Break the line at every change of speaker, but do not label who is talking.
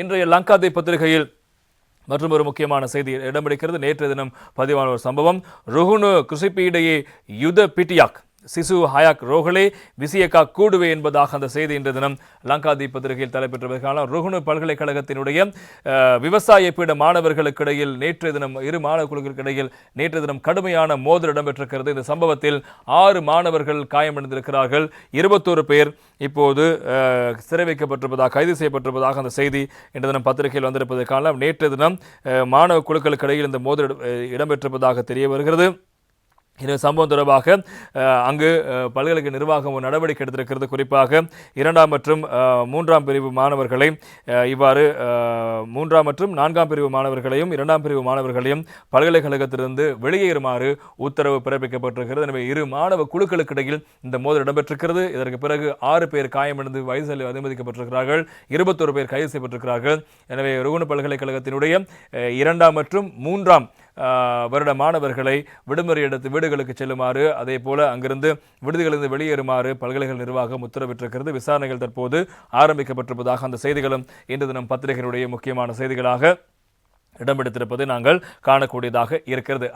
இன்றைய லங்காதை பத்திரிகையில் மற்றும் ஒரு முக்கியமான செய்தி இடம்பிடிக்கிறது நேற்று தினம் பதிவான ஒரு சம்பவம். ருகுனு குசிப்பியிடையே யுத பிட்டியாக் சிசு ஹயாக் ரோஹலே விசியக்கா கூடுவே என்பதாக அந்த செய்தி இன்று தினம் லங்காதி பத்திரிகையில் தலைப்பெற்றதற்கான ருகுனு பல்கலைக்கழகத்தினுடைய விவசாய பீட மாணவர்களுக்கிடையில் நேற்று தினம் இரு மாணவ குழுக்களுக்கு இடையில் நேற்று தினம் கடுமையான மோதல் இடம்பெற்றிருக்கிறது. இந்த சம்பவத்தில் ஆறு மாணவர்கள் காயமடைந்திருக்கிறார்கள். இருபத்தோரு பேர் இப்போது சிறை வைக்கப்பட்டிருப்பதாக கைது செய்யப்பட்டிருப்பதாக அந்த செய்தி இன்று தினம் பத்திரிகையில் வந்திருப்பதற்கான நேற்றைய நேற்று தினம் மாணவ குழுக்களுக்கு இடையில் இந்த மோதல் இடம்பெற்றிருப்பதாக தெரிய வருகிறது. இந்த சம்பவம் தொடர்பாக அங்கு பல்கலைக்கழக நிர்வாகம் ஒரு நடவடிக்கை எடுத்திருக்கிறது. குறிப்பாக இரண்டாம் மற்றும் மூன்றாம் பிரிவு மாணவர்களை இவ்வாறு மூன்றாம் மற்றும் நான்காம் பிரிவு மாணவர்களையும் இரண்டாம் பிரிவு மாணவர்களையும் பல்கலைக்கழகத்திலிருந்து வெளியேறுமாறு உத்தரவு பிறப்பிக்கப்பட்டிருக்கிறது. எனவே இரு மாணவ குழுக்களுக்கு இடையில் இந்த மோதல் இடம்பெற்றிருக்கிறது. இதற்கு பிறகு ஆறு பேர் காயமடைந்து வயசில் அனுமதிக்கப்பட்டிருக்கிறார்கள். இருபத்தொரு பேர் கைது செய்யப்பட்டிருக்கிறார்கள். எனவே ருகுண பல்கலைக்கழகத்தினுடைய இரண்டாம் மற்றும் மூன்றாம் வருட மாணவர்களை விடுமுறை எடுத்து வீடுகளுக்கு செல்லுமாறு அதே போல அங்கிருந்து விடுதிகளிலிருந்து வெளியேறுமாறு பல்கலைக்கழக நிர்வாகம் உத்தரவிட்டிருக்கிறது. விசாரணைகள் தற்போது ஆரம்பிக்கப்பட்டிருப்பதாக அந்த செய்திகளும் இன்று தினம் பத்திரிகையினுடைய முக்கியமான செய்திகளாக இடம்பெடுத்திருப்பதை நாங்கள் காணக்கூடியதாக இருக்கிறது.